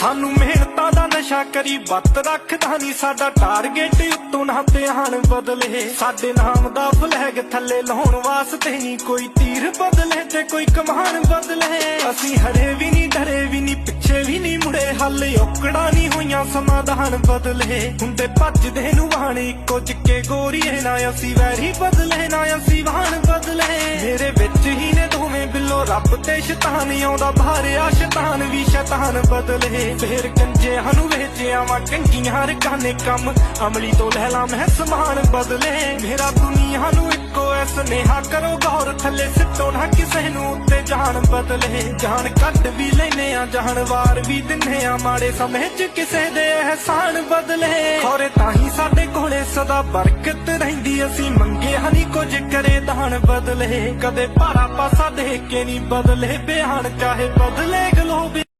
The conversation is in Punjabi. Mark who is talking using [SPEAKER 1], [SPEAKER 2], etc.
[SPEAKER 1] ਸਾਨੂੰ ਮਿਹਨਤਾਂ ਦਾ ਨਸ਼ਾ ਕਰੀ ਬੱਤ ਰੱਖਦਾ ਨਹੀਂ ਸਾਡਾ ਟਾਰਗੇਟ ਉੱਤੋਂ ਨਾ ਧਿਆਨ ਬਦਲੇ। ਸਾਡੇ ਨਾਮ ਦਾ ਫਲੈਗ ਥੱਲੇ ਲਾਉਣ ਵਾਸਤੇ ਨਹੀਂ ਕੋਈ ਤੀਰ ਬਦਲੇ ਤੇ ਕੋਈ ਕਮਾਨ ਬਦਲੇ। ਅਸੀਂ ਹਰੇ ਵੀ ਨਹੀਂ ਡਰੇ ਵੀ ਨਹੀਂ ਪਿੱਛੇ ਵੀ ਨਹੀਂ ਮੁੜੇ, ਹਾਲੇ ਔਕੜਾਂ ਨਹੀਂ ਹੋਈਆਂ ਸਮਾਧਾਨ ਬਦਲੇ। ਹੁੰਦੇ ਭੱਜਦੇ ਨੂੰ ਵਾਣ ਇੱਕੋ ਚਿੱਕੇ ਗੋਰੀਏ, ਨਾ ਅਸੀਂ ਵੈਰੀ ਬਦਲੇ, ਨਾ ਅਸੀਂ ਵਾਹਣ ਬਦਲੇ। ਮੇਰੇ ਵਿੱਚ ਹੀ ਨੇ ਰੱਬ ਤੇ ਸ਼ੈਤਾਨ ਆਉਂਦਾ, ਭਾਰਿਆ ਸ਼ੈਤਾਨ ਵੀ ਸ਼ੈਤਾਨ ਬਦਲੇ ਫੇਰ ਗੰਜਿਆਂ ਨੂੰ ਵੇਚਿਆ ਵਾ ਕੰਗੀਆਂ ਰਕਾਨੇ ਕੰਮ। ਅਮਲੀ ਤੋਂ ਲੈ ਲਾ ਮੈਂ ਸਮਾਨ ਬਦਲੇ। ਮੇਰਾ ਦੁਨੀਆ ਨੂੰ ਇੱਕੋ ਐ ਸੁਨੇਹਾ, ਕਰੋ ਗੌਰ ਥੱਲੇ ਸਿੱਟੋ ਨਾ ਕਿਸੇ ਨੂੰ ਉੱਤੇ ਜਾਨ ਬਦਲੇ। ਜਾਨ ਕੱਢ ਵੀ ਲੈਨੇ ਆ, ਜਾਨ ਵਾਰ ਵੀ ਦਿੰਨੇ ਆ, ਮਾੜੇ ਸਮੇਂ 'ਚ ਕਿਸੇ ਦੇ ਅਹਿਸਾਨ ਬਦਲੇ। ਖੋਰੇ ਤਾਂ ਹੀ ਸਾਡੇ ਸਦਾ ਬਰਕਤ ਰਹਿੰਦੀ ਅਸੀਂ ਮੰਗੇ ਹਨੀ ਕੁਝ ਕਰੇ ਦਾਨ ਬਦਲੇ। ਕਦੇ ਭਾਰਾ ਪਾਸਾ ਦੇਖ ਕੇ ਨਹੀਂ ਬਦਲੇ। ਬਿਆਨ ਚਾਹੇ ਬਦਲੇ ਗਲੋਬ